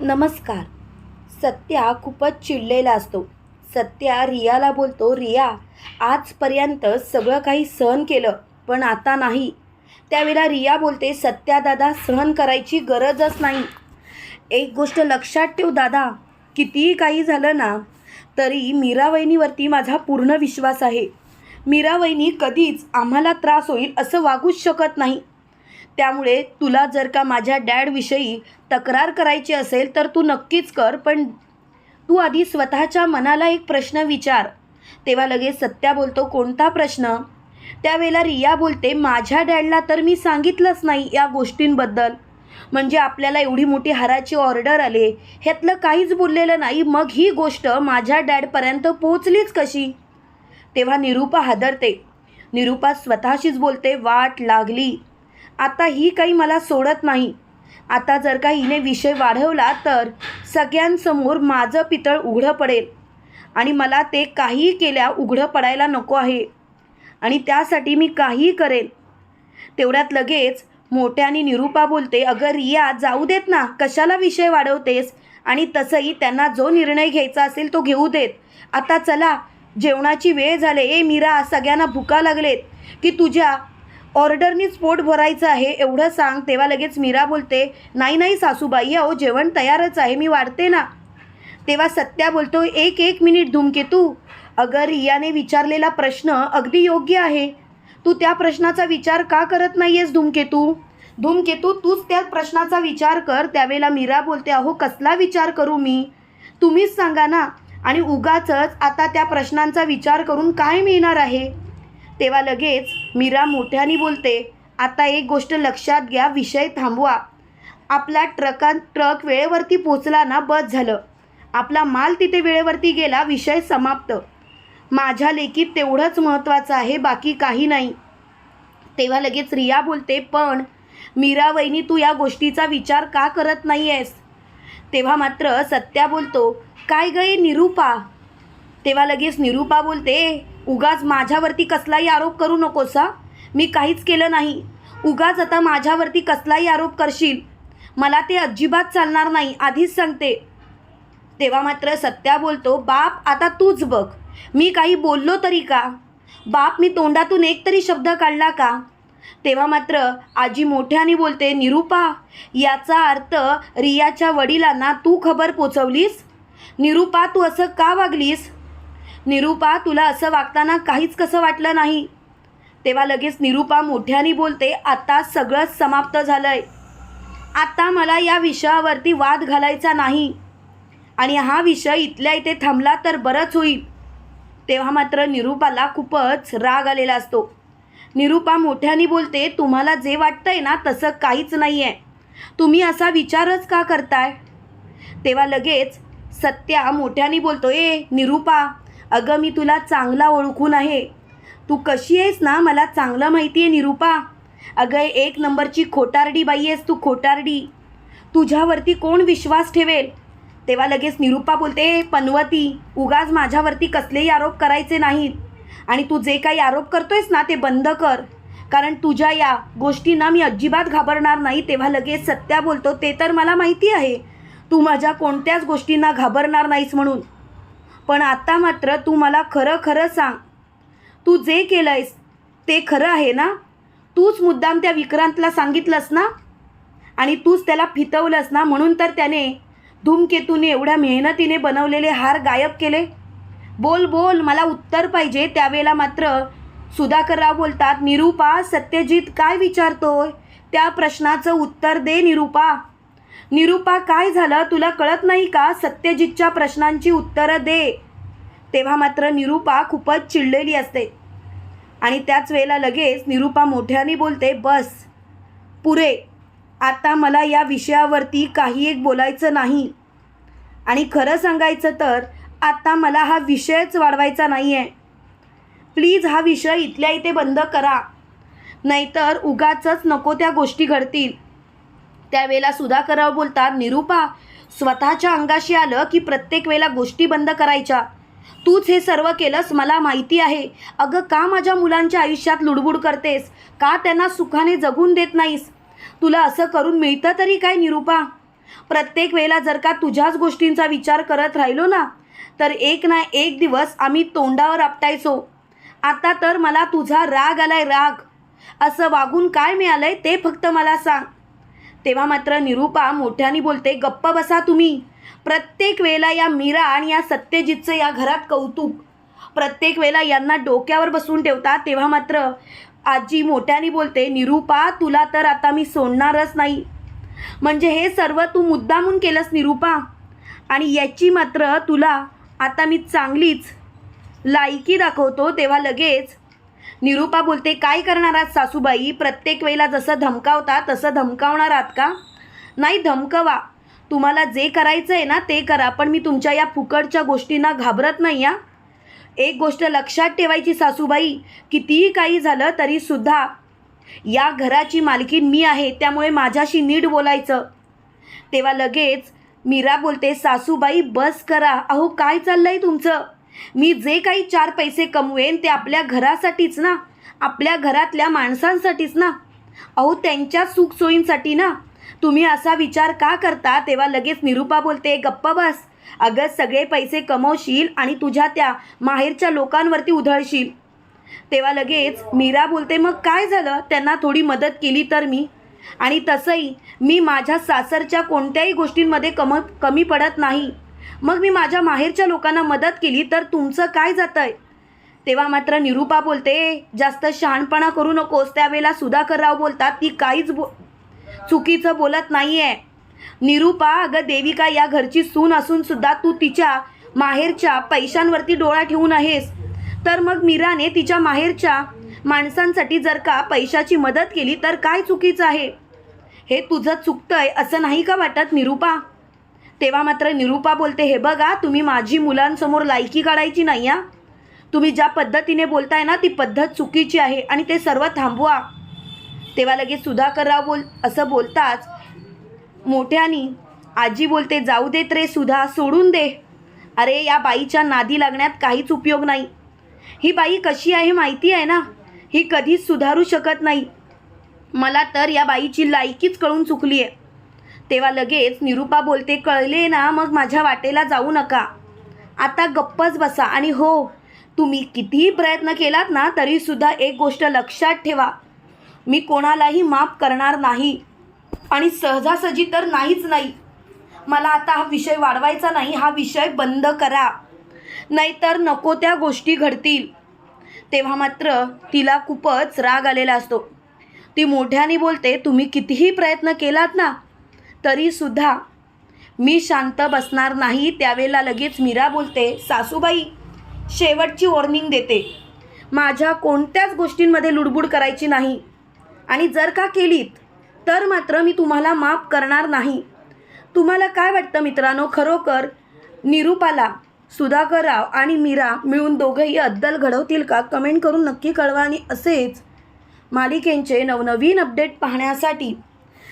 नमस्कार. सत्या खूपच चिडलेला असतो. सत्या रियाला बोलतो रिया आजपर्यंत सगळं काही सहन केलं पण आता नाही. त्यावेळेला रिया बोलते सत्या दादा सहन करायची गरजच नाही. एक गोष्ट लक्षात ठेव दादा कितीही काही झालं ना तरी मीरा वहिनीवरती माझा पूर्ण विश्वास आहे. मीरा वहिनी कधीच आम्हाला त्रास होईल असं वागूच शकत नाही. त्यामुळे तुला जर का माझ्या डॅडविषयी तक्रार करायची असेल तर तू नक्कीच कर पण तू आधी स्वतःच्या मनाला एक प्रश्न विचार. तेव्हा लगेच सत्या बोलतो कोणता प्रश्न? त्यावेळेला रिया बोलते माझ्या डॅडला तर मी सांगितलंच नाही या गोष्टींबद्दल. म्हणजे आपल्याला एवढी मोठी हाराची ऑर्डर आले ह्यातलं काहीच बोललेलं नाही मग ही गोष्ट माझ्या डॅडपर्यंत पोचलीच कशी? तेव्हा निरूपा हादरते. निरूपा स्वतःशीच बोलते वाट लागली. आता ही काही मला सोडत नाही. आता जर का हिने विषय वाढवला तर सगळ्यांसमोर माझं पितळ उघडं पडेल आणि मला ते काही केल्या उघडं पडायला नको आहे. आणि त्यासाठी मी काहीही करेल. तेवढ्यात लगेच मोठ्याने निरूपा बोलते अगं रिया जाऊ देत ना कशाला विषय वाढवतेस? आणि तसंही त्यांना जो निर्णय घ्यायचा असेल तो घेऊ देत. आता चला जेवणाची वेळ झाले. ए मीरा सगळ्यांना भुका लागलेत की तुझ्या ऑर्डरनीच पोट भरायचं आहे एवढं सांग. तेव्हा लगेच मीरा बोलते नाही नाही सासूबाई अहो जेवण तयारच आहे मी वाढते ना. तेव्हा सत्या बोलतो एक एक मिनिट धूमकेतू अगर रियाने विचारलेला प्रश्न अगदी योग्य आहे. तू त्या प्रश्नाचा विचार का करत नाही आहेस धूमकेतू धूमकेतू तूच त्या प्रश्नाचा विचार कर. त्यावेळेला मीरा बोलते अहो कसला विचार करू मी? तुम्हीच सांगा ना. आणि उगाचच आता त्या प्रश्नांचा विचार करून काय मिळणार आहे? तेव्हा लगेच मीरा मोठ्याने बोलते आता एक गोष्ट लक्षात घ्या विषय थांबवा. आपला ट्रका ट्रक वेळेवरती पोचला ना बस झालं. आपला माल तिथे वेळेवरती गेला विषय समाप्त. माझ्या लेखीत तेवढंच महत्त्वाचं आहे बाकी काही नाही. तेव्हा लगेच रिया बोलते पण मीरा वहिनी तू या गोष्टीचा विचार का करत नाही आहेस तेव्हा मात्र सत्या बोलतो काय गई निरूपा? तेव्हा लगेच निरूपा बोलते उगाच माझ्यावरती कसलाही आरोप करू नकोस हा. मी काहीच केलं नाही. उगाच आता माझ्यावरती कसलाही आरोप करशील. मला ते अजिबात चालणार नाही आधीच सांगते. तेव्हा मात्र सत्या बोलतो बाप आता तूच बघ. मी काही बोललो तरी का? बाप मी तोंडातून एक तरी शब्द काढला का? तेव्हा मात्र आजी मोठ्याने बोलते निरूपा याचा अर्थ रियाच्या वडिलांना तू खबर पोचवलीस? निरूपा तू असं का वागलीस? निरूपा तुला असं वागताना काहीच कसं वाटलं नाही? तेव्हा लगेच निरूपा मोठ्याने बोलते आता सगळंच समाप्त झालंय. आता मला या विषयावरती वाद घालायचा नाही. आणि हा विषय इथल्या इथे थांबला तर बरंच होईल. तेव्हा मात्र निरूपाला खूपच राग आलेला असतो. निरूपा मोठ्याने बोलते तुम्हाला जे वाटतंय ना तसं काहीच नाही आहे तुम्ही असा विचारच का करताय? तेव्हा लगेच सत्या मोठ्याने बोलतो ए निरूपा अगं मी तुला चांगला ओळखून आहे. तू कशी आहेस ना? मला चांगलं माहिती आहे निरूपा. अगं एक नंबरची खोटारडी बाई आहेस तू खोटारडी. तुझ्यावरती कोण विश्वास ठेवेल? तेव्हा लगेच निरूपा बोलते पनवती उगाच माझ्यावरती कसलेही आरोप करायचे नाहीत. आणि तू जे काही आरोप करतोयस ना ते बंद कर. कारण तुझ्या या गोष्टींना मी अजिबात घाबरणार नाही. तेव्हा लगेच सत्या बोलतो ते तर मला माहिती आहे. तू माझ्या कोणत्याच गोष्टींना घाबरणार नाहीस म्हणून. पण आता मात्र तू मला खरं खरं सांग. तू जे केलं आहेस ते खरं आहे ना? तूच मुद्दाम त्या विक्रांतला सांगितलंस ना? आणि तूच त्याला फितवलंस ना? म्हणून तर त्याने धूमकेतूने एवढ्या मेहनतीने बनवलेले हार गायब केले. बोल बोल मला उत्तर पाहिजे. त्यावेळेला मात्र सुधाकरराव बोलतात निरूपा सत्यजित काय विचारतोय? त्या प्रश्नाचं उत्तर दे निरूपा. निरूपा काय झालं? तुला कळत नाही का? सत्यजितच्या प्रश्नांची उत्तरं दे. तेव्हा मात्र निरूपा खूपच चिडलेली असते. आणि त्याच वेळेला लगेच निरूपा मोठ्याने बोलते बस पुरे आता मला या विषयावरती काही एक बोलायचं नाही. आणि खरं सांगायचं तर आता मला हा विषयच वाढवायचा नाही आहे प्लीज हा विषय इथल्या इथे बंद करा. नाहीतर उगाचच नको त्या गोष्टी घडतील. त्यावेळेला सुधाकरराव बोलतात निरूपा स्वतःच्या अंगाशी आलं की प्रत्येक वेळेला गोष्टी बंद करायच्या. तूच हे सर्व केलंस मला माहिती आहे. अगं का माझ्या मुलांच्या आयुष्यात लुडबुड करतेस? का त्यांना सुखाने जगून देत नाहीस? तुला असं करून मिळतं तरी काय निरूपा? प्रत्येक वेळेला जर का तुझ्याच गोष्टींचा विचार करत राहिलो ना तर एक ना एक दिवस आम्ही तोंडावर आपटायचो. आता तर मला तुझा राग आलाय राग. असं वागून काय मिळालंय ते फक्त मला सांग. तेव्हा मात्र निरूपा मोठ्याने बोलते गप्प बसा तुम्ही. प्रत्येक वेळेला या मीरा आणि या सत्यजितचं या घरात कौतुक. प्रत्येक वेळेला यांना डोक्यावर बसून ठेवतात तेव्हा मात्र आजी मोठ्याने बोलते निरूपा तुला तर आता मी सोडणारच नाही. म्हणजे हे सर्व तू मुद्दामून केलंस निरूपा? आणि याची मात्र तुला आता मी चांगलीच लायकी दाखवतो. तेव्हा लगेच निरूपा बोलते काय करणार आहात सासूबाई? प्रत्येक वेळेला जसं धमकावता तसं धमकावणार आहात का? नाही धमकवा. तुम्हाला जे करायचं आहे ना ते करा पण मी तुमच्या या फुकटच्या गोष्टींना घाबरत नाही या एक गोष्ट लक्षात ठेवायची सासूबाई कितीही काही झालं तरीसुद्धा या घराची मालकीन मी आहे त्यामुळे माझ्याशी नीट बोलायचं. तेव्हा लगेच मीरा बोलते सासूबाई बस करा. अहो काय चाललं आहे तुमचं? मी जे काही चार पैसे कमवेन ते आपल्या घरासाठीच ना. आपल्या घरातल्या माणसांसाठीच ना. अहो त्यांच्या सुखसोयींसाठी ना. तुम्ही असा विचार का करता? तेव्हा लगेच निरूपा बोलते गप्पा बस. अगं सगळे पैसे कमवशील आणि तुझ्या त्या माहेरच्या लोकांवरती उधळशील. तेव्हा लगेच मीरा बोलते मग काय झालं? त्यांना थोडी मदत केली तर मी? आणि तसंही मी माझ्या सासरच्या कोणत्याही गोष्टींमध्ये कम कमी पडत नाही. मग मी माझ्या माहेरच्या लोकांना मदत केली तर तुमचं काय जातं आहे तेव्हा मात्र निरूपा बोलते जास्त शहाणपणा करू नकोस त्यावेळेला सुधाकरराव बोलतात ती काहीच बो चुकीचं बोलत नाही आहे निरूपा अगं देविका या घरची सून असून सुद्धा तू तिच्या माहेरच्या पैशांवरती डोळा ठेवून आहेस. तर मग मीराने तिच्या माहेरच्या माणसांसाठी जर का पैशाची मदत केली तर काय चुकीचं आहे? हे तुझं चुकतंय असं नाही का वाटत निरूपा? तेव्हा मात्र निरूपा बोलते हे बघा तुम्ही माझी मुलांसमोर लायकी काढायची नाही या तुम्ही ज्या पद्धतीने बोलताय ना ती पद्धत चुकीची आहे आणि ते सर्व थांबवा. तेव्हा लगेच सुधाकरराव बोल असं बोलताच मोठ्यानी आजी बोलते जाऊ देत रे सुधा सोडून दे. अरे या बाईच्या नादी लागण्यात काहीच उपयोग नाही. ही बाई कशी आहे माहिती आहे ना? ही कधीच सुधारू शकत नाही. मला तर या बाईची लायकीच कळून चुकली आहे तेव्हा लगेच निरूपा बोलते कळले ना मग माझ्या वाटेला जाऊ नका. आता गप्पच बसा. आणि हो तुम्ही कितीही प्रयत्न केलात ना तरीसुद्धा एक गोष्ट लक्षात ठेवा. मी कोणालाही माफ करणार नाही. आणि सहजासहजी तर नाहीच नाही. मला आता हा विषय वाढवायचा नाही हा विषय बंद करा. नाहीतर नको त्या गोष्टी घडतील. तेव्हा मात्र तिला खूपच राग आलेला असतो. ती मोठ्याने बोलते तुम्ही कितीही प्रयत्न केलात ना तरीसुद्धा मी शांत बसणार नाही त्यावेळेला लगेच मीरा बोलते सासूबाई शेवटची वॉर्निंग देते. माझ्या कोणत्याच गोष्टींमध्ये लुडबुड करायची नाही. आणि जर का केलीत तर मात्र मी तुम्हाला माफ करणार नाही. तुम्हाला काय वाटतं मित्रांनो? खरोखर निरूपाला सुधाकरराव आणि मीरा मिळून दोघंही अद्दल घडवतील का? कमेंट करून नक्की कळवा. आणि असेच मालिकेंचे नवनवीन अपडेट पाहण्यासाठी